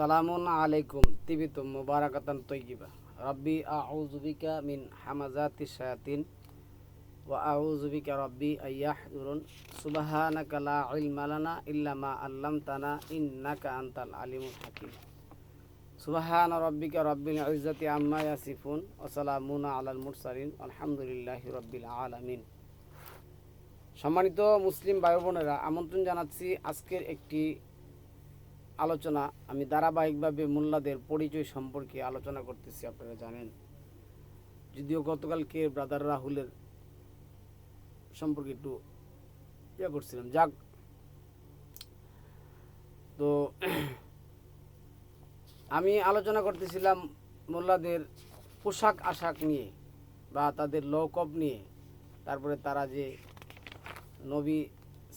সালামুন আলাইকুম। তিবিতুম মুবারাকাতান তৈয়িবা। রব্বি, আউযু বিকা মিন হামাজাতি শায়াতিন, ওয়া আউযু বিকা রব্বি আইয়াহদুরুন সুবহানাকা লা ইলমা লানা ইল্লা মা আল্লামতানা ইন্নাকা আনতাল আলিমুল হাকিম। সুবহান রব্বিকা রব্বিল ইজ্জাতি আম্মা ইয়াসিফুন, ওয়া সালামুন আলাল মুরসালিন, আলহামদুলিল্লাহি রব্বিল আলামিন। সম্মানিত মুসলিম ভাই বোনেরা আমন্ত্রণ জানাচ্ছি আজকের একটি আলোচনা, আমি ধারাবাহিকভাবে মোল্লাদের পরিচয় সম্পর্কে আলোচনা করতেছি, আপনারা জানেন। যদিও গতকালকে ব্রাদার রাহুলের সম্পর্কে একটু ইয়ে করছিলাম। যাক। তো আমি আলোচনা করতেছিলাম মোল্লাদের পোশাক আশাক নিয়ে বা তাদের লৌকব নিয়ে। তারপরে তারা যে নবী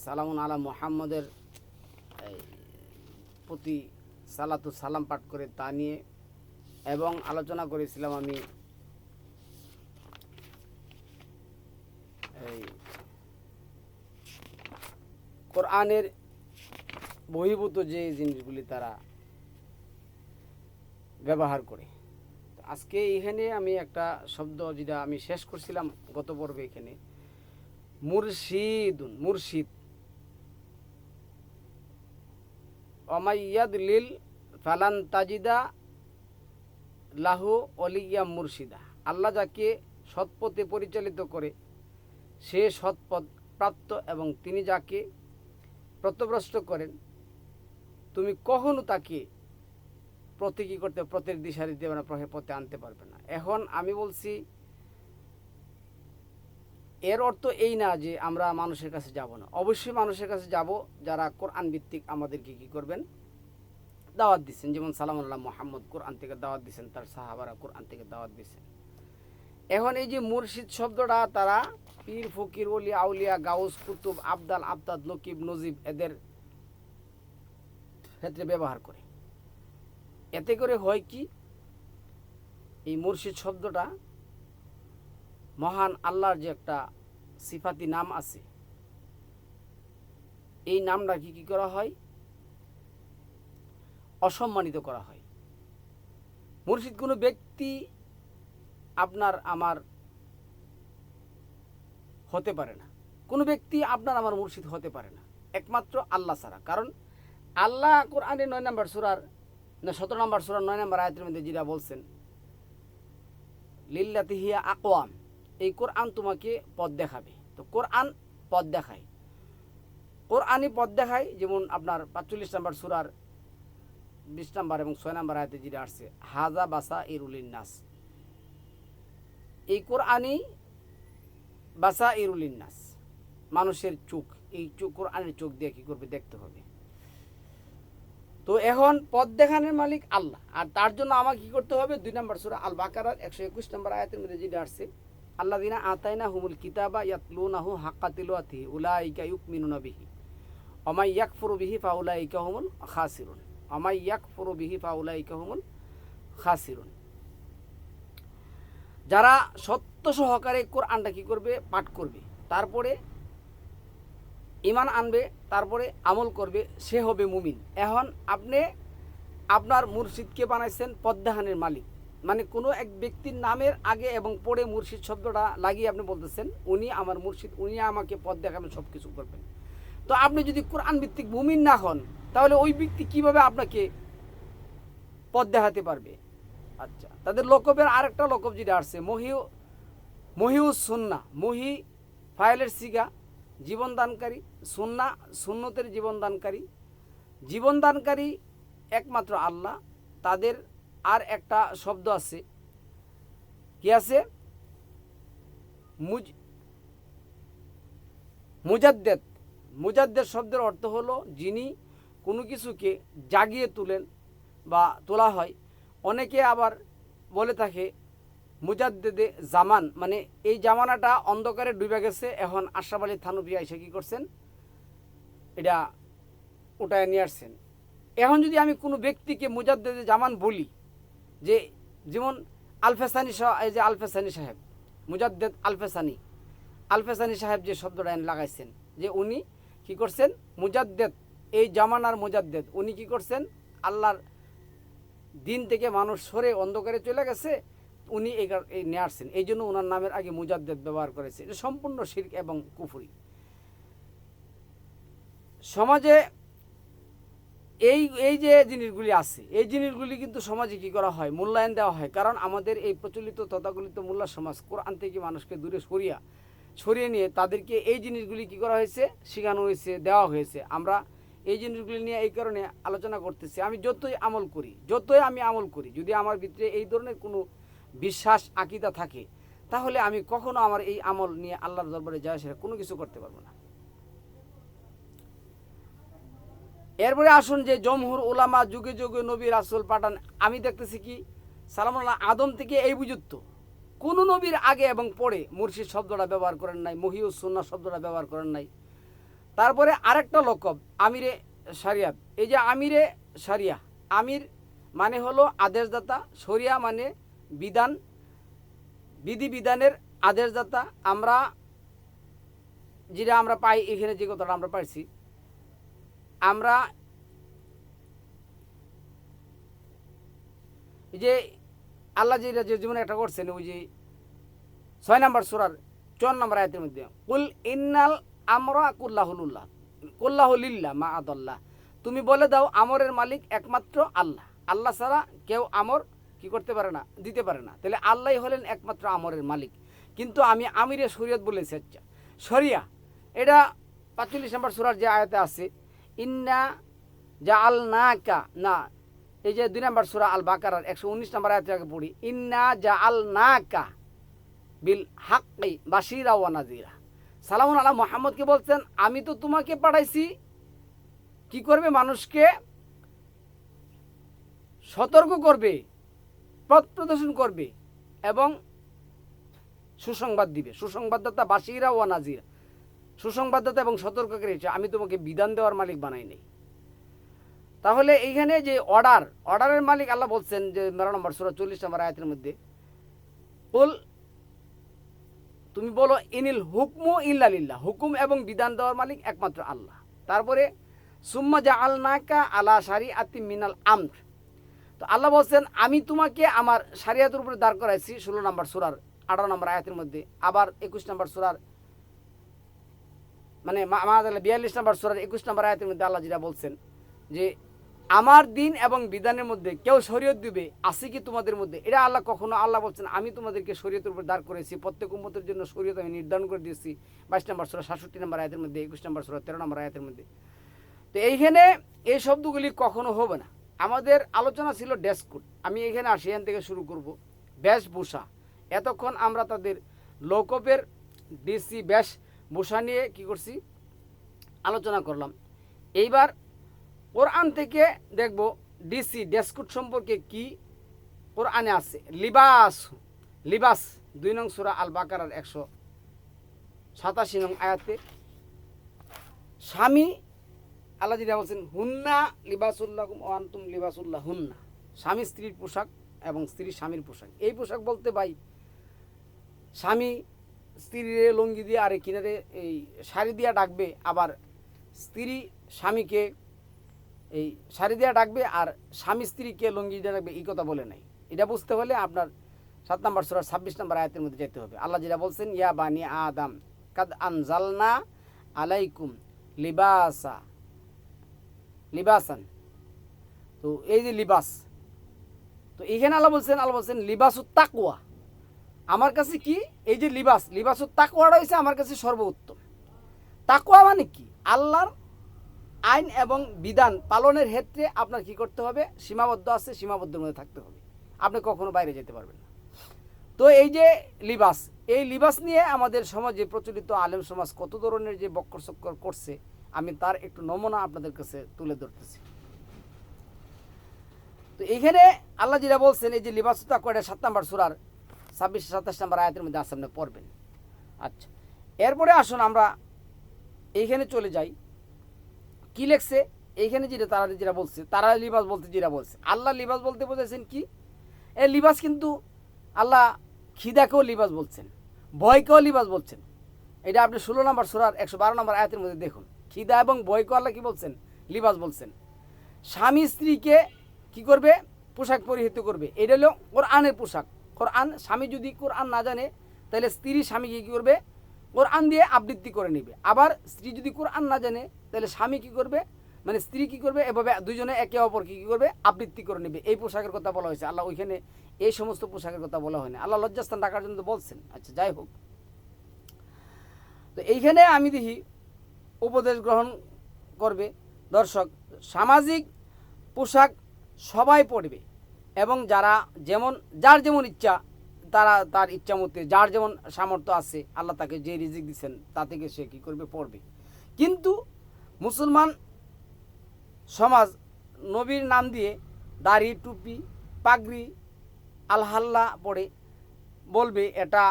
সালামুন আলা মোহাম্মদের প্রতি সালাতু সালাম পাঠ করে তা নিয়ে এবং আলোচনা করেছিলাম আমি এই কোরআনের বহির্ভূত যে জিনিসগুলি তারা ব্যবহার করে। আজকে এখানে আমি একটা শব্দ যেটা আমি শেষ করছিলাম গত পর্বে এখানে, মুর্শিদুন, মুর্শিদ। অমাইয়াদ লিল ফালান তাজিদা লাহু অলিয়া মুর্শিদা আল্লাহ যাকে সৎপথে পরিচালিত করে, সে সৎপথ প্রাপ্ত এবং তিনি যাকে প্রত্যভ্রষ্ট করেন, তুমি কখনো তাকে প্রতীকী করতে প্রত্যেক দিশা দিতে পারবে না পথে আনতে পারবে না। এখন আমি বলছি এর অর্থ এই না যে আমরা মানুষের কাছে যাব না। অবশ্যই মানুষের কাছে যাব যারা কোরআন ভিত্তিক আমাদেরকে কী করবেন? দাওয়াত দিচ্ছেন। যেমন সালামুল্লাহ মোহাম্মদ কোরআন থেকে দাওয়াত দিচ্ছেন, তার সাহাবারা কোরআন থেকে দাওয়াত দিচ্ছেন। এখন এই যে মুর্শিদ শব্দটা, তারা পীর, ফকির অলি আউলিয়া, গাউস, কুতুব, আবদাল, আবদাদ, নকিব, নজিব এদের ক্ষেত্রে ব্যবহার করে। এতে করে হয় কি? এই মুর্শিদ শব্দটা মহান আল্লাহর যে একটা সিফাতি নাম আছে। এই নামটা কি করা হয়? অসম্মানিত করা হয়। মুর্শিদ কোনো ব্যক্তি আপনার আমার হতে পারে না। কোনো ব্যক্তি আপনার আমার মুর্শিদ হতে পারে না। একমাত্র আল্লাহ ছাড়া। কারণ আল্লাহ কোরআনের নয় নম্বর সুরার, না, সতেরো নম্বর সুরার নয় নম্বর আয়তের মধ্যে যেটা বলছেন লিল্লাতিহিয়া আকওয়াম। এই কোরআন তোমাকে পথ দেখাবে। তো কোরআন পথ দেখায়। কোরআনই পথ দেখায়, যেমন আপনার পাঁচচল্লিশ নম্বর সুরার বিশ নম্বর এবং ছয় নম্বর আয়তে যেটা আসছে হাজা বাসা ইরুলিন নাস এই কোরআনই বাসা ইরুলিন নাস মানুষের চোখ, এই চোখ কোরআনের চোখ দিয়ে কী করবে, দেখতে হবে। তো এখন পথ দেখানোর মালিক আল্লাহ। আর তার জন্য আমাকে কী করতে হবে? দুই নম্বর সুরা আল বাকারার একশো একুশ নম্বর আয়াতের মধ্যে যেটা আসছে আল্লাহ দিনা আতাইনা হুমুল কিতাবা ইয়াতলুনাহু হাক্কা তিলওয়াতিহি উলাইকা ইউকমিনুনা বিহি। অমাই ইয়াকফুরু বিহি ফাউলাইকা হুমুল খাসিরুন। অমাই ইয়াকফুরু বিহি ফাউলাইকা হুমুল খাসিরুন। যারা সত্য সহকারে কোরআনটা কী করবে? পাঠ করবে। তারপরে ইমান আনবে, তারপরে আমল করবে, সে হবে মুমিন। এখন আপনি আপনার মুর্শিদকে বানাইছেন পদ্মাহানের মালিক। মানে কোনো এক ব্যক্তির নামের আগে এবং পরে মুর্শিদ শব্দটা লাগিয়ে আপনি বলতেছেন, উনি আমার মুর্শিদ, উনি আমাকে পথ দেখাবেন সব কিছু করবেন। তো আপনি যদি কোরআন ভিত্তিক মুমিন না হন, তাহলে ওই ব্যক্তি কীভাবে আপনাকে পথ দেখাতে পারবে? আচ্ছা তাদের লোকবের আরেকটা লোকব যেটা আসছে, মহিউ মহিউ সুন্না, মহি ফাইলের সিগা, জীবনদানকারী, সুন্না, সুন্নতের জীবনদানকারী জীবনদানকারী একমাত্র আল্লাহ, তাদের আর একটা শব্দ আছে। কি আছে? মুজ মুজাদ্দেদ। মুজাদ্দেদ শব্দের অর্থ হলো যিনি কোনো কিছুকে জাগিয়ে তুলেন বা তোলা হয়। অনেকে আবার বলে থাকে, মুজাদ্দেদে জামান মানে এই জামানাটা অন্ধকারে ডুবে গেছে, এখন আশরাফ আলী থানুবিয়া এসে কী করছেন? এটা উঠায় নিয়ে আসছেন। এখন যদি আমি কোনো ব্যক্তিকে মুজাদ্দেদে জামান বলি যে যেমন আলফেসানি এই যে আলফেসানি সাহেব, মুজাদ্দেদ আলফেসানি আলফেসানি সাহেব যে শব্দটা লাগাইছেন, যে উনি কি করছেন? মুজাদ্দেদ, এই জামানার মুজাদ্দেদ, উনি কি করছেন? আল্লাহর দিন থেকে মানুষ সরে অন্ধকারে চলে গেছে, উনি এই নিয়ে আসছেন। এই জন্য ওনার নামের আগে মুজাদ্দেদ ব্যবহার করেছে। এটা সম্পূর্ণ শির্ক এবং কুফুরি। সমাজে এই এই যে জিনিসগুলি আছে, এই জিনিসগুলি কিন্তু সমাজে কি করা হয়? মূল্যায়ন দেওয়া হয়। কারণ আমাদের এই প্রচলিত তথাকলিত মোল্লা সমাজ, কোরআন থেকে মানুষকে দূরে সরিয়া, সরিয়ে নিয়ে তাদেরকে এই জিনিসগুলি কি করা হয়েছে? শেখানো হয়েছে, দেওয়া হয়েছে। আমরা এই জিনিসগুলি নিয়ে এই কারণে আলোচনা করতেছি। আমি যতই আমল করি, যতই আমি আমল করি, যদি আমার ভিতরে এই ধরনের কোনো বিশ্বাস, আকিদা থাকে, তাহলে আমি কখনো আমার এই আমল নিয়ে আল্লাহর দরবারে যাওয়া সেটা কোনো কিছু করতে পারব না। এরপরে আসুন যে জমহুর ওলামা যুগে যুগে নবী রাসুল পাঠান। আমি দেখতেছি কি? সালামুল্লাহ আদম থেকে এই বুঝুত্ত কোন নবীর আগে এবং পরে মুর্শিদ শব্দটা ব্যবহার করেন নাই, মহিউস সুন্না শব্দটা ব্যবহার করেন নাই। তারপরে আরেকটা লকব, আমিরে সারিয়াত এই যে আমিরে সারিয়া, আমির মানে হলো আদেশদাতা, শরিয়া মানে বিধান, বিধি বিধানের আদেশদাতা। আমরা, যেটা আমরা পাই, এখানে যে কথাটা আমরা পাইছি আমরা এই যে আল্লাহ যে যে জীবনে একটা করছেন, ওই যে ছয় নম্বর সুরার চুয়ান্ন নম্বর আয়তের মধ্যে, কুল ইন্নাল আমরা কুল্লাহুল্লাহ কুল্লাহুলিল্লাহ মা আদল্লাহ। তুমি বলে দাও আমরের মালিক একমাত্র আল্লাহ। আল্লাহ ছাড়া কেউ আমর কি করতে পারে না, দিতে পারে না। তাহলে আল্লাহ হলেন একমাত্র আমরের মালিক। কিন্তু আমি আমিরে শরীয়ত বলেছি আচ্ছা শরিয়া, এটা পাঁচচল্লিশ নম্বর সুরার যে আয়তে আছে ইন্না যা আল নাকা না, এই যে দুই নম্বর সুরা আল বাকার একশো উনিশ নম্বর আয়তে পড়ি ইন্না যা আল নাকা বিল হাক্কি বাসিরা ওয়া নাজিরা সালামুন আল্লাহ মোহাম্মদকে বলছেন, আমি তো তোমাকে পাঠাইছি, কি করবে মানুষকে? সতর্ক করবে, পথ প্রদর্শন করবে এবং সুসংবাদ দিবে। সুসংবাদদাতা বাসিরা ওয়া নাজিরা সুসংবাদদাতা এবং সতর্ককারী হিসেবে আমি তোমাকে বিধান দেওয়ার মালিক বানাই নেই। তাহলে এইখানে যে অর্ডার অর্ডারের মালিক আল্লাহ বলছেন যে মেরা নম্বর সুরা চল্লিশ নম্বর আয়াতের মধ্যে বল তুমি বলো, ইনিল হুকমু ইল্লালিল্লাহ হুকুম এবং বিধান দেওয়ার মালিক একমাত্র আল্লাহ। তারপরে, সুম্মা জা আল নাকা আলা সারি আতি মিনাল আমর। তো আল্লাহ বলছেন, আমি তোমাকে আমার সারিয়াতের উপরে দাঁড় করাইছি। ষোলো নম্বর সুরার আঠারো নম্বর আয়াতের মধ্যে, আবার একুশ নম্বর সুরার মানে বিয়াল্লিশ নম্বর সুরার একুশ নম্বর আয়াতের মধ্যে আল্লাহ যেটা বলছেন যে, আমার দিন এবং বিধানের মধ্যে কেউ শরীয়ত দিবে, আছে কি তোমাদের মধ্যে? এটা আল্লাহ কখনো আল্লাহ বলছেন, আমি তোমাদেরকে শরীয়তের উপর দাঁড় করেছি। প্রত্যেক উম্মতের জন্য শরীয়ত আমি নির্ধারণ করে দিয়েছি। বাইশ নম্বর সুরা, সাতষট্টি নম্বর আয়াতের মধ্যে, একুশ নম্বর সুরা, তেরো নম্বর আয়াতের মধ্যে। তো এইখানে এই শব্দগুলি কখনো হবে না। আমাদের আলোচনা ছিল ডেস্ক কোড। আমি এখানে আসি, এখান থেকে শুরু করব। বেশভূষা এতক্ষণ আমরা তাদের লোকপের ডিসি বেশ ভূষা নিয়ে কি করছি? আলোচনা করলাম। এইবার কোরআন থেকে দেখব ডিসি ডেস্কুট সম্পর্কে কি কোরআনে আছে। লিবাস লিবাস, দুই নং সুরা আল বাকারার একশো সাতাশি নং আয়াতে, স্বামী, আল্লাহ যেটা বলছেন, হুন্না লিবাসুল্লাহ ওয়ান্তুম লিবাসুল্লাহ হুন্না স্বামী স্ত্রীর পোশাক এবং স্ত্রী স্বামীর পোশাক। এই পোশাক বলতে ভাই, স্বামী স্ত্রীর লঙ্গি দিয়ে আরে কিনারে এই শাড়ি দিয়া ডাকবে, আবার স্ত্রী স্বামীকে এই শাড়ি দিয়া ডাকবে আর স্বামী স্ত্রীকে লঙ্গি দিয়ে ডাকবে, এই কথা বলে নাই। এটা বুঝতে হলে আপনার সাত নম্বর সুরার ছাব্বিশ নম্বর আয়াতের মধ্যে যেতে হবে। আল্লাহ যেটা বলছেন, ইয়া বানি আদাম, কাদ আনজালনা আলাইকুম লিবাসা। লিবাসান। তো এই যে লিবাস, তো এইখানে আল্লাহ বলছেন আল্লাহ বলছেন লিবাসু তাকুয়া আমার কাছে কি? এই যে লিবাস লিবাসু তাকুয়াটা হয়েছে আমার কাছে সর্বোত্তম। তাকুয়া মানে কি? আল্লাহর আইন এবং বিধান পালনের ক্ষেত্রে আপনার কি করতে হবে? সীমাবদ্ধ আছে, সীমাবদ্ধের মধ্যে থাকতে হবে। আপনি কখনো বাইরে যেতে পারবেন না। তো এই যে লিবাস, এই লিবাস নিয়ে আমাদের সমাজে প্রচলিত আলেম সমাজ কত ধরনের যে বক্কর চক্কর করছে, আমি তার একটু নমুনা আপনাদের কাছে তুলে ধরতেছি। তো এইখানে আল্লাহ যেটা বলছেন, এই যে লিবাসতা করে সাত নম্বর সুরার ছাব্বিশ, সাতাশ নম্বর আয়াতের মধ্যে আসলে পড়বেন। আচ্ছা এরপরে আসুন আমরা এইখানে চলে যাই। কি লেখছে? এইখানে যেটা তারা যেটা বলছে, তারা লিবাস বলতে যেটা বলছে। আল্লাহ লিবাস বলতে বোঝাচ্ছেন কি? এই লিবাস কিন্তু আল্লাহ খিদাকেও লিবাস বলছেন, ভয়কেও লিবাস বলছেন। এটা আপনি ষোলো নম্বর সুরার একশো বারো নম্বর আয়াতের মধ্যে দেখুন। খিদা এবং ভয়কে আল্লাহ কি বলছেন? লিবাস বলছেন। স্বামী স্ত্রীকে কি করবে? পোশাক পরিহিত করবে। এটা হলো ওর আনের পোশাক। কোরআন, স্বামী যদি কোরআন না জানে, তাহলে স্ত্রী স্বামীকে কী করবে? কোরআন দিয়ে আবৃত্তি করে নেবে। আবার স্ত্রী যদি কোরআন না জানে, তাহলে স্বামী কী করবে? মানে স্ত্রী কী করবে? এভাবে দুজনে একে অপরকে কী করবে? আবৃত্তি করে নেবে। এই পোশাকের কথা বলা হয়েছে। আল্লাহ ওইখানে এই সমস্ত পোশাকের কথা বলা হয়নি। আল্লাহ লজ্জাস্থান রাখার জন্য বলছেন। আচ্ছা যাই হোক। তো এইখানে আমি দেখি, উপদেশ গ্রহণ করবে। দর্শক, সামাজিক পোশাক সবাই পরবে। এবং যারা যেমন, যার যেমন ইচ্ছা, তারা তার ইচ্ছা মতে, যার যেমন সামর্থ্য আছে, আল্লাহ তাকে যে রিজিক দিচ্ছেন তা থেকে সে কী করবে? পড়বে। কিন্তু মুসলমান সমাজ, নবীর নাম দিয়ে দাড়ি, টুপি, পাগড়ি, আলহাল্লা পরে বলবে, এটা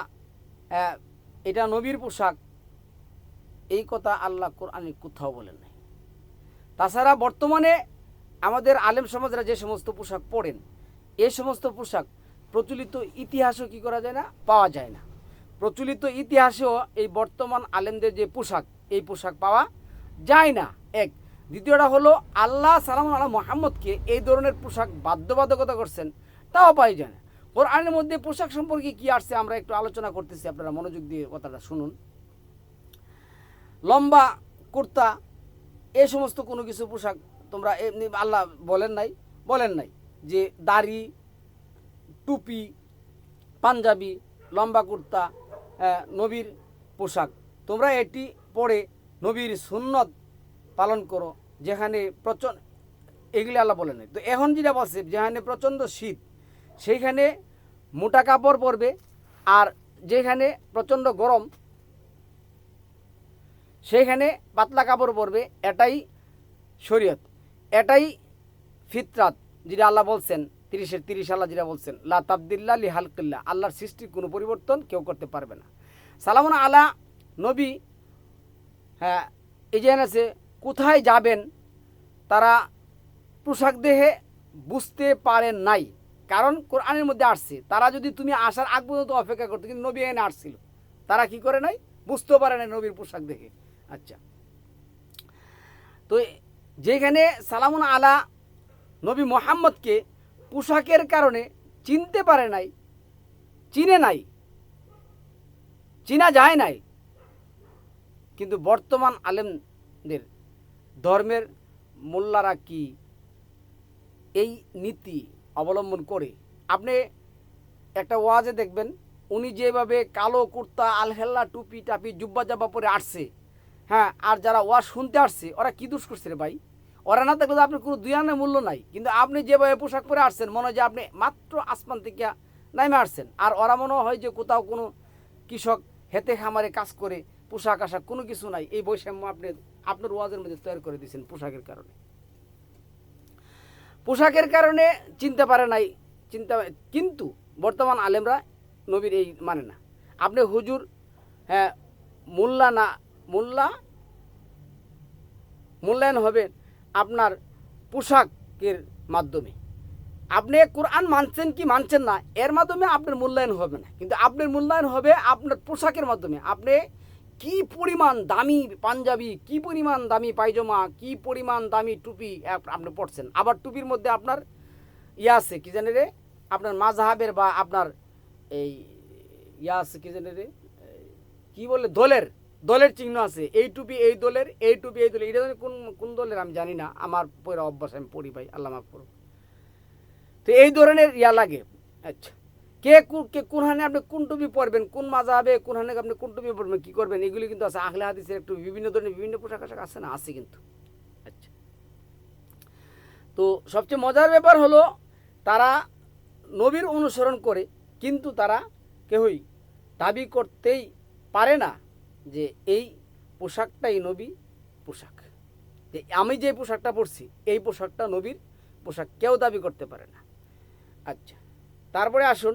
এটা নবীর পোশাক। এই কথা আল্লাহ কোরআনে কোথাও বলেন নাই। তাছাড়া বর্তমানে আমাদের আলেম সমাজরা যে সমস্ত পোশাক পরেন এই সমস্ত পোশাক প্রচলিত ইতিহাসও কি করা যায় না? পাওয়া যায় না। প্রচলিত ইতিহাসেও এই বর্তমান আলেমদের যে পোশাক, এই পোশাক পাওয়া যায় না। এক। দ্বিতীয়টা হলো, আল্লাহ সালাম আল্লাহ মোহাম্মদকে এই ধরনের পোশাক বাধ্যবাধকতা করছেন, তাও পাই যায় না। কোরআনের মধ্যে পোশাক সম্পর্কে কি আসছে আমরা একটু আলোচনা করতেছি, আপনারা মনোযোগ দিয়ে কথাটা শুনুন। লম্বা কুর্তা এই সমস্ত কোনো কিছু পোশাক তোমরা এমনি আল্লাহ বলেন নাই? বলেন নাই। যে দাড়ি, টুপি, পাঞ্জাবি, লম্বা কুর্তা নবীর পোশাক। তোমরা এটি পরে নবীর সুন্নত পালন করো, যেখানে প্রচণ্ড এগুলি আল্লাহ বলে নাই। তো এখন যেটা বলছে, যেখানে প্রচণ্ড শীত, সেইখানে মোটা কাপড় পরবে, আর যেখানে প্রচণ্ড গরম, সেইখানে পাতলা কাপড় পরবে, এটাই শরীয়ত। এটাই ফিতরাত। যেটা আল্লাহ বলছেন, তিরিশের তিরিশ আল্লাহ যেটা বলছেন, লা তাবদিল্লা লি হালকিল্লা, আল্লাহর সৃষ্টির কোনো পরিবর্তন কেউ করতে পারবে না। সালামুন আলা নবী হ্যাঁ এই যে আছে, কোথায় যাবেন তারা পোশাক দেহে বুঝতে পারেন নাই। কারণ কোরআনের মধ্যে আসছে, তারা যদি তুমি আসার আগ পর্যন্ত অপেক্ষা করতো, কিন্তু নবী এনে আসছিল। তারা কি করে নাই? বুঝতেও পারে নাই নবীর পোশাক দেখে। আচ্ছা। তো যেখানে সালামুন আলা নবী মোহাম্মদকে পোশাকের কারণে চিনতে পারে নাই, চিনে নাই, চিনা যায় নাই। কিন্তু বর্তমান আলেমদের ধর্মের মোল্লারা কি এই নীতি অবলম্বন করে? আপনি একটা ওয়াজে দেখবেন, উনি যেভাবে কালো কুর্তা, আলহেল্লা টুপি টাপি জুব্বা জাব্বা পরে আসছে হ্যাঁ আর যারা ওয়াজ শুনতে আসছে, ওরা কি দোষ করছে রে ভাই? ওরা না থাকলে তো আপনার কোনো দুয়ানের মূল্য নাই। কিন্তু আপনি যেভাবে পোশাক পরে আসছেন, মনে হয় যে আপনি মাত্র আসমান থেকে নামে আসছেন। আর ওরা মনে হয় যে কোথাও কোনো কৃষক হেতে খামারে কাজ করে, পোশাক আশাক কোনো কিছু নাই। এই বৈষম্য আপনি, আপনার ওয়াজের মধ্যে তৈরি করে দিয়েছেন পোশাকের কারণে। পোশাকের কারণে চিনতে পারে নাই, চিন্তা, কিন্তু বর্তমান আলেমরা নবীর এই মানে না। আপনি হুজুর হ্যাঁ মোল্লা না, মোল্লা মূল্যায়ন হবে আপনার পোশাকের মাধ্যমে। আপনি কোরআন মানছেন কি মানছেন না, এর মাধ্যমে আপনার মূল্যায়ন হবে না। কিন্তু আপনার মূল্যায়ন হবে আপনার পোশাকের মাধ্যমে। আপনি কি পরিমাণ দামি পাঞ্জাবি, কি পরিমাণ দামি পায়জামা, কি পরিমাণ দামি টুপি আপনি পড়ছেন আবার টুপির মধ্যে আপনার ইয়া আছে, কি জানে রে? আপনার মাঝহাবের বা আপনার এই ইয়া আছে, কি জানে রে? কি বলে, দলের দলের চিহ্ন আছে এই টুপি এই দলের এই টুপি এই দলের, এটা কোন কোন দলের আমি জানি না, আমার পড়া অভ্যাস আমি পড়ি ভাই, আল্লাহ মাফ করুক। তো এই ধরনের ইয়া লাগে। আচ্ছা কে কু- কে কোন হানে আপনি কোন টুপি পরবেন, কোন মাজা হবে কোন হানে আপনি কোন টুপি পরবেন, কী করবেন, এগুলি কিন্তু আছে আখলে হাদিসের একটু বিভিন্ন ধরনের বিভিন্ন পোশাক আশাক আছে না, আছে কিন্তু। আচ্ছা তো সবচেয়ে মজার ব্যাপার হলো, তারা নবীর অনুসরণ করে, কিন্তু তারা কেউই দাবি করতেই পারে না। যে এই পোশাকটাই নবী পোশাক। যে আমি যে পোশাকটা পরছি, এই পোশাকটা নবীর পোশাক, কেউ দাবি করতে পারে না। আচ্ছা তারপরে আসুন,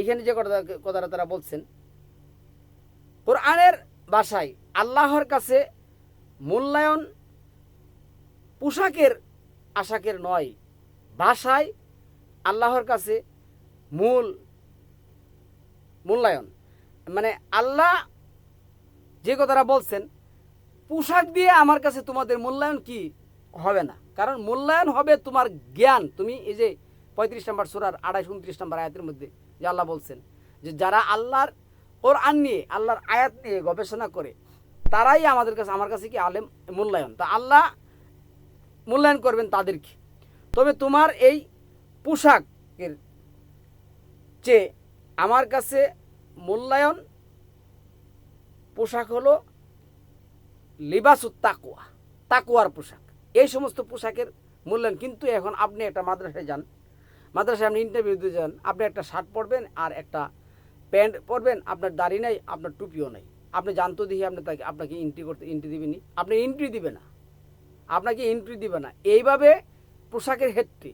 এখানে যে কথা, কথাটা তারা বলছেন, কোরআনের বাসায় আল্লাহর কাছে মূল্যায়ন পোশাকের আশাকের নয়, ভাষায় আল্লাহর কাছে মূল, মূল্যায়ন। মানে আল্লাহ যে কথাটা বলছেন, পোশাক দিয়ে আমার কাছে তোমাদের মূল্যায়ন কি হবে না? কারণ মূল্যায়ন হবে তোমার জ্ঞান। তুমি এই যে পঁয়ত্রিশ নম্বর সুরার আড়াইশ উনত্রিশ নম্বর আয়াতের মধ্যে যে আল্লাহ বলছেন যে যারা আল্লাহর ওর আন নিয়ে, আল্লাহর আয়াত নিয়ে গবেষণা করে, তারাই আমাদের কাছে, আমার কাছে কি আলেম মূল্যায়ন? তা আল্লাহ মূল্যায়ন করবেন তাদেরকে তবে তোমার এই পোশাকের চেয়ে আমার কাছে মূল্যায়ন পোশাক হলো লিবাসুত তাকুয়া তাকুয়ার পোশাক। এই সমস্ত পোশাকের মূল্যায়ন। কিন্তু এখন আপনি একটা মাদ্রাসায় যান, মাদ্রাসায় আপনি ইন্টারভিউ দিতে যান, আপনি একটা শার্ট পরবেন আর একটা প্যান্ট পরবেন, আপনার দাড়ি নাই, আপনার টুপিও নাই। আপনি জানতো দেখি আপনি তাকে, আপনাকে এন্ট্রি করতে এন্ট্রি দিবেনি। আপনি এন্ট্রি দিবে না। আপনাকে এন্ট্রি দিবে না। এইভাবে পোশাকের ক্ষেত্রে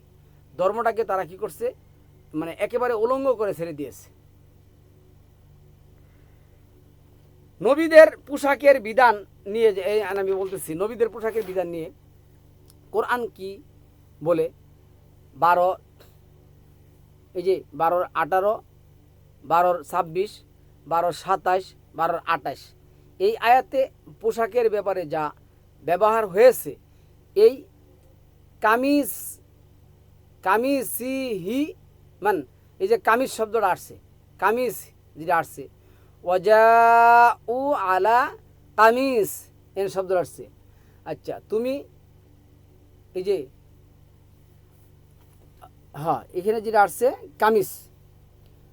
ধর্মটাকে তারা কি করছে? মানে একেবারে উলঙ্গ করে ছেড়ে দিয়েছে। নবীদের পোশাকের বিধান নিয়ে যে এই আমি বলতেছি, নবীদের পোশাকের বিধান নিয়ে কোরআন কি বলে? বারো, এই যে বারোর আঠারো, বারোর ছাব্বিশ, বারোর সাতাশ, বারোর আঠাশ। এই আয়াতে পোশাকের ব্যাপারে যা ব্যবহার হয়েছে, এই কামিজ কামিসিহি মান, এই যে কামিজ শব্দটা আসছে, কামিজ যেটা আসছে ওজা উ আলা কামিজ এর শব্দ আসছে। আচ্ছা তুমি এই যে হ্যাঁ এখানে যেটা আসছে, কামিজ,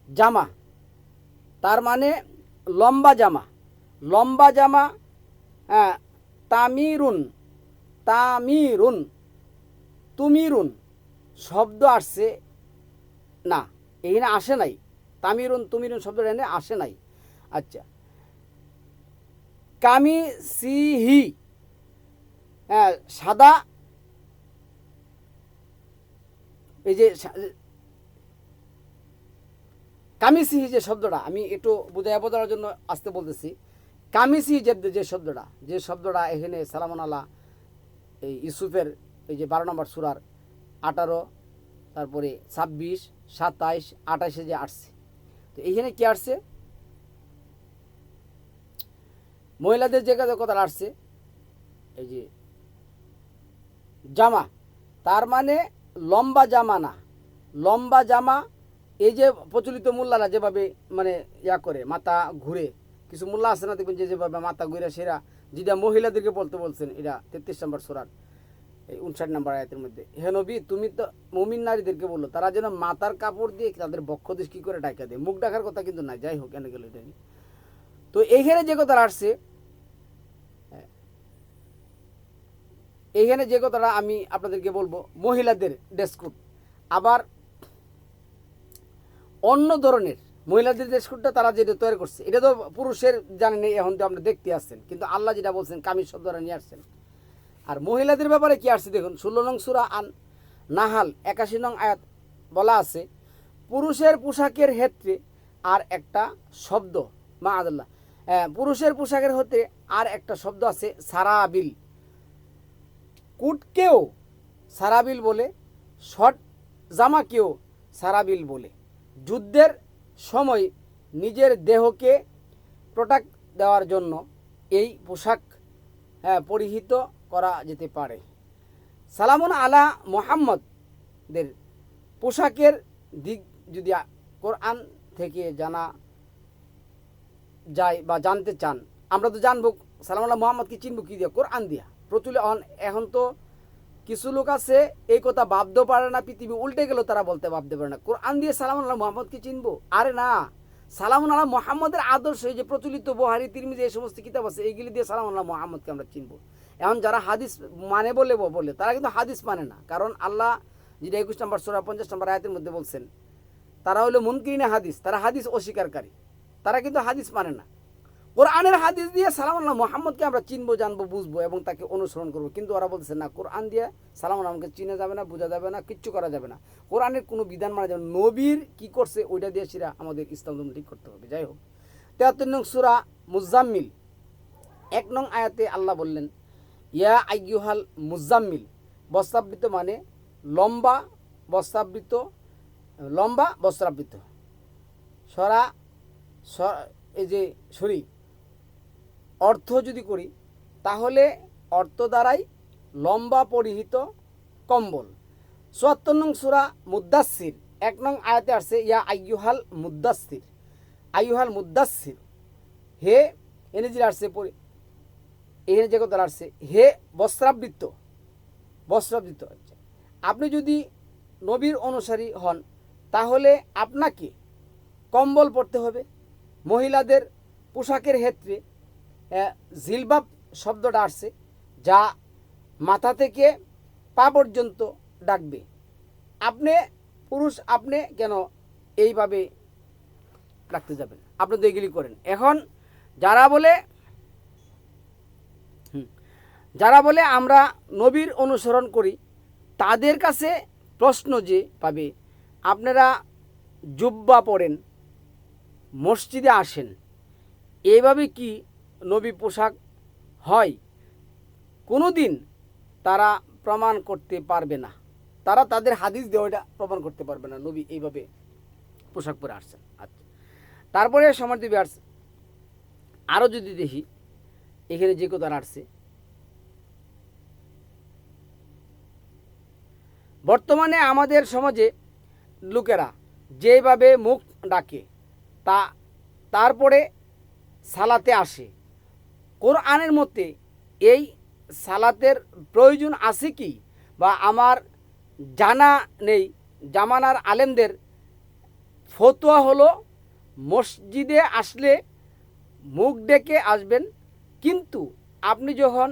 জামা, তার মানে লম্বা জামা। লম্বা জামা হ্যাঁ তামিরুন তামিরুন, তুমিরুন, শব্দ আসছে না, এখানে আসে নাই। তামিরুন, তুমিরুন শব্দটা এখানে আসে নাই। আচ্ছা। কামি সিহি হ্যাঁ সাদা। এই যে কামিসিহি যে শব্দটা, আমি একটু বুঝাইয়া বোঝানোর জন্য আসতে বলতেছি। কামিসিহি যে যে শব্দটা যে শব্দটা এখানে সালামন আল্লাহ, এই ইউসুফের এই যে বারো নম্বর সুরার আঠারো, তারপরে ছাব্বিশ, সাতাইশ, আঠাশে যে আসছে। তো এইখানে কি আসছে? মহিলাদের যে কথা কথা আসছে, এই যে জামা, তার মানে লম্বা জামা না। লম্বা জামা, এই যে প্রচলিত মোল্লারা যেভাবে মানে ইয়া করে, মাথা ঘুরে, কিছু মোল্লা আছে না দেখবেন যে যেভাবে মাথা ঘুরে সেরা, যেটা মহিলাদেরকে বলতে বলছেন, এটা তেত্রিশ নম্বর সোরার, এই উনষাট নম্বর আয়াতের মধ্যে। হে নবী, তুমি তো মুমিন নারীদেরকে বলল, তারা যেন মাথার কাপড় দিয়ে তাদের বক্ষ দেশ কী করে ডাকা দেয়? মুখ ডাকার কথা কিন্তু না যাই হোক কেন গেল এটা তো এইখানে যে কথা আসছে এইখানে যে কথাটা আমি আপনাদেরকে বলব, মহিলাদের ডেস্কুট আবার অন্য ধরনের মহিলাদের ডেস্কুটটা তারা যেটা তৈরি করছে, এটা তো পুরুষের জানেন এখন তো আপনি দেখতে আসছেন, কিন্তু আল্লাহ যেটা বলছেন, কামিজ শব্দটা নিয়ে আসছেন। আর মহিলাদের ব্যাপারে কি আসছে দেখুন, ষোলো নং সুরা আন নাহাল একাশি নং আয়াত বলা আছে, পুরুষের পোশাকের ক্ষেত্রে আর একটা শব্দ, মা আদাল্লাহ পুরুষের পোশাকের হতে আর একটা শব্দ আছে সারা সারাবিল। কুটকেও সারাবিল বলে শর্ট জামাকেও সারাবিল বলে। যুদ্ধের সময় নিজের দেহকে প্রোটেক্ট দেওয়ার জন্য এই পোশাক হ্যাঁ, পরিহিত করা যেতে পারে। সালামুন আলা মোহাম্মদদের পোশাকের দিক যদি কোরআন থেকে জানা যায় বা জানতে চান আমরা তো জানব সালাম আল্লাহ মোহাম্মদকে চিনবো কি দিয়া? কোরআন দিয়া। প্রচুর এখন তো কিছু লোক আছে, এই কথা ভাবতেও পারে না, পৃথিবী উল্টে গেলেও তারা বলতে ভাবতে পারে না। কোরআন দিয়ে সালাম আল্লাহ মোহাম্মদকে চিনবো? আরে না। সালাম আল্লাহ মোহাম্মদের আদর্শ যে প্রচলিত বহারি, তিরমিজি, এই সমস্ত কিতাব আছে, এইগুলি দিয়ে সালাম আল্লাহ মোহাম্মদকে আমরা চিনবো। এখন যারা হাদিস মানে বলে বলে, তারা কিন্তু হাদিস মানে না। কারণ আল্লাহ যেটা একুশ নম্বর সোরা, পঞ্চাশ নম্বর আয়াতের মধ্যে বলছেন, তারা হলো মুনকিরিনে হাদিস, তারা হাদিস অস্বীকারী। তারা কিন্তু হাদিস মানে না। কোরআনের হাদিস দিয়ে সালাম আল্লাহ মোহাম্মদকে আমরা চিনবো, জানব, বুঝব এবং তাকে অনুসরণ করব। কিন্তু ওরা বলছে না, কোরআন দিয়ে সালাম আল্লাহকে চিনে যাবে না, বোঝা যাবে না, কিচ্ছু করা যাবে না। কোরআনের কোনো বিধান মানা যাবে নবীর কি করছে, ওইটা দিয়ে সেটা আমাদের ইসলাম ধর্ম ঠিক করতে হবে। যাই হোক তেহাত্তর নং সুরা মুজাম্মিল। এক নং আয়াতে আল্লাহ বললেন, ইয়া আইয়ুহাল মুজাম্মিল। বস্ত্রাবৃত মানে লম্বা বস্ত্রাবৃত লম্বা বস্ত্রাবৃত সরা, এই যে সরি অর্থ যদি করি, তাহলে অর্থ দ্বারাই লম্বা পরিহিত কম্বল। চুয়াত্তর নং সুরা মুদাসির এক নং আয়াতে আসছে, ইয়া আইয়ুহাল মুদাসির আইয়ুহাল মুদাসির হে এনে যে আসছে এখানে যে কথা আসছে হে বস্ত্রাবৃত্ত বস্ত্রাবৃত্ত। আপনি যদি নবীর অনুসারী হন, তাহলে আপনাকে কম্বল পরতে হবে। মহিলাদের পোশাকের ক্ষেত্রে জিলবাব শব্দটা আসছে, যা মাথা থেকে পা পর্যন্ত ডাকবে। আপনি পুরুষ, আপনি কেন এইভাবে ডাকতে যাবেন? আপনি তো এগুলি করেন। এখন যারা বলে যারা বলে আমরা নবীর অনুসরণ করি, তাদের কাছে প্রশ্ন যে পাবে, আপনারা জুব্বা পড়েন, মসজিদে আসেন এইভাবে কি নবী পোশাক হয় কোনো দিন তারা প্রমাণ করতে পারবে না। তারা তাদের হাদিস দেওয়াটা প্রমাণ করতে পারবে না, নবী এইভাবে পোশাক পরে আসছেন। আচ্ছা। তারপরে সমাজ দেবী আসছে। আরও যদি দেখি, এখানে যে কথা আসছে। বর্তমানে আমাদের সমাজে লোকেরা যেভাবে মুখ ডাকে, তা তারপরে সালাতে আসে। কোরআনের মধ্যে এই সালাতের প্রয়োজন আছে কি? বা আমার জানা নেই, জামানার আলেমদের ফতোয়া হলো, মসজিদে আসলে মুখ ডেকে আসবেন, কিন্তু আপনি যখন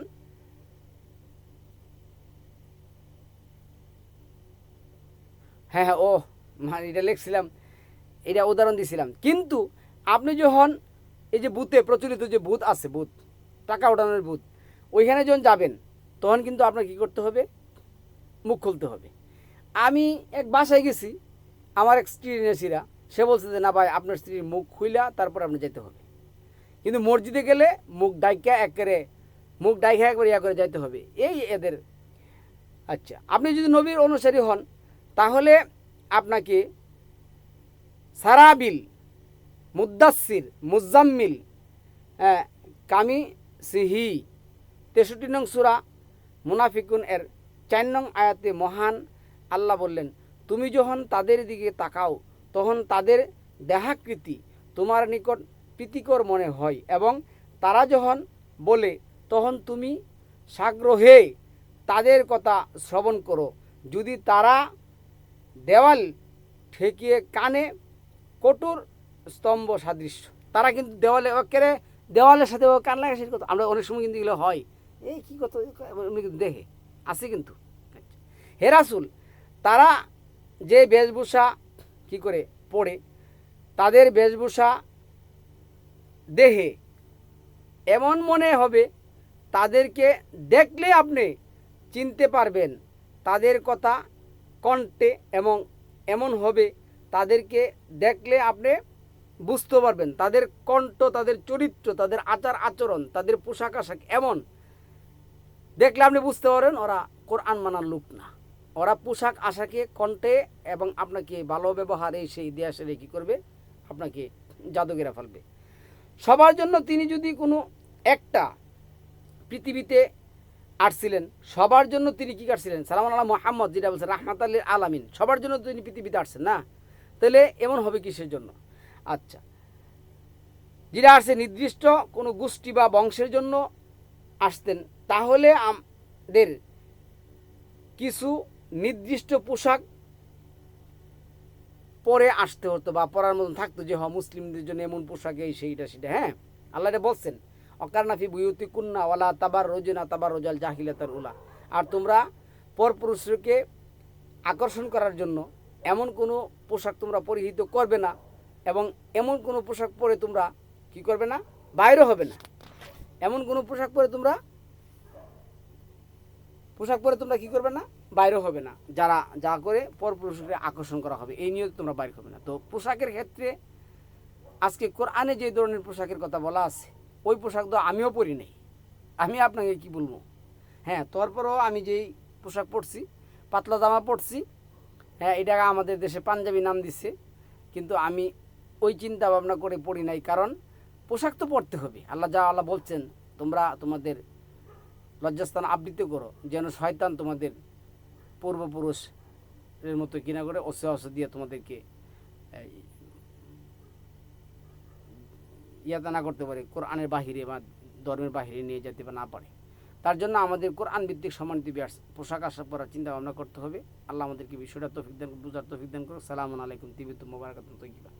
হ্যাঁ হ্যাঁ ও মানে এটা লিখছিলাম, এটা উদাহরণ দিছিলাম। কিন্তু আপনি যখন এই যে বুথে প্রচলিত যে বুথ আছে বুথ টাকা ওঠানোর বুথ। ওইখানে যখন যাবেন, তখন কিন্তু আপনার কী করতে হবে? মুখ খুলতে হবে। আমি এক বাসায় গেছি, আমার এক স্ত্রী এনেছিরা সে বলছে যে, না ভাই, আপনার স্ত্রীর মুখ খুইলা, তারপর আপনি যেতে হবে। কিন্তু মসজিদে গেলে মুখ ডাইকা একেবারে, মুখ ডাইকা একবার ইয়া করে যাইতে হবে। এই এদের আচ্ছা আপনি যদি নবীর অনুসারী হন, তাহলে আপনাকে সারাবিল মুদাসির মুজাম্মিল কামি সিহি। তেষট্টি নং সুরা, মুনাফিকুন এর চার নং আয়াতে মহান আল্লাহ বললেন, তুমি যখন তাদের দিকে তাকাও, তখন তাদের দেহাকৃতি তোমার নিকট প্রীতিকর মনে হয় এবং তারা যখন বলে, তখন তুমি সাগ্রহে তাদের কথা শ্রবণ করো। যদি তারা দেওয়াল ঠেকিয়ে কানে কঠোর স্তম্ভ সাদৃশ্য, তারা কিন্তু দেওয়ালে একেবারে দেওয়ালের সাথে কান লাগে সেটা আমরা অনেক সময় কিন্তু এগুলো হয়। এই কী কথা উনি কিন্তু দেখে। আছে কিন্তু। হেরাসুল তারা যে বেশভূষা কি করে পড়ে, তাদের বেশভূষা দেহে এমন মনে হবে, তাদেরকে দেখলে আপনি চিনতে পারবেন, তাদের কথা কণ্ঠে এবং এমন হবে, তাদেরকে দেখলে আপনি বুঝতে পারবেন, তাদের কণ্ঠ, তাদের চরিত্র, তাদের আচার আচরণ, তাদের পোশাক আশাক এমন। দেখলে আপনি বুঝতে পারেন, ওরা কোরআন মানার লোক না। ওরা পোশাক আশাকে, কণ্ঠে এবং আপনাকে ভালো ব্যবহারে সেই দেশে কী করবে, আপনাকে জাদুগেরা ফেলবে। সবার জন্য তিনি যদি কোনো একটা পৃথিবীতে আসছিলেন সবার জন্য তিনি কী কাটছিলেন? সালাম আল্লাহ মোহাম্মদ, যেটা বলছেন রাহমাত আলামিন। সবার জন্য তিনি পৃথিবীতে আসছেন না। তাহলে এমন হবে কিসের জন্য? আচ্ছা। যেটা আসছে নির্দিষ্ট কোনো গোষ্ঠী বা বংশের জন্য আসতেন, তাহলে আমাদের কিছু নির্দিষ্ট পোশাক পরে আসতে হতো বা পরার মতন থাকতো যে হ মুসলিমদের জন্য এমন পোশাক এই, সেইটা, সেটা হ্যাঁ। আল্লাহ বলছেন, অকারনাফি বুয়ুতি কুন্না ওয়ালা তাবার রোজনা তাবার রোজাল জাহিলাতার উলা। আর তোমরা পরপুরুষকে আকর্ষণ করার জন্য এমন কোনো পোশাক তোমরা পরিহিত করবে না। এবং এমন কোনো পোশাক পরে তোমরা কি করবে না? বাইরে হবে না। এমন কোনো পোশাক পরে তোমরা পোশাক পরে তোমরা কি করবে না? বাইরে হবে না। যারা যা করে পরপুরুষকে আকর্ষণ করা হবে। এই নিয়ে তোমরা বাইরে হবে না। তো পোশাকের ক্ষেত্রে আজকে কোরআনে যে ধরনের পোশাকের কথা বলা আছে, ওই পোশাক তো আমিও পরি নাই। আমি আপনাকে কি বলব? হ্যাঁ তারপরেও আমি যেই পোশাক পরছি, পাতলা জামা পরছি হ্যাঁ এটা আমাদের দেশে পাঞ্জাবি নাম দিচ্ছে কিন্তু আমি ওই চিন্তা ভাবনা করে পড়ি নাই, কারণ পোশাক তো পরতে হবে। আল্লাহ যা আল্লাহ বলছেন, তোমরা তোমাদের লজ্জাস্থান আবৃত্তি করো, যেন শয়তান তোমাদের পূর্বপুরুষের মতো কিনা করে অসে অসে দিয়ে তোমাদেরকে ইয়াতা না করতে পারে, কোরআনের বাহিরে বা ধর্মের বাহিরে নিয়ে যেতে বা না পারে। তার জন্য আমাদের কোরআন ভিত্তিক সম্মানিত পোশাক আশাক পরার চিন্তা ভাবনা করতে হবে। আল্লাহ আমাদেরকে বিষয়টা তফিক দান, বুঝার তফিক দান করুক। সালামু আলাইকুম তিবিত মোবারকাত তৈবা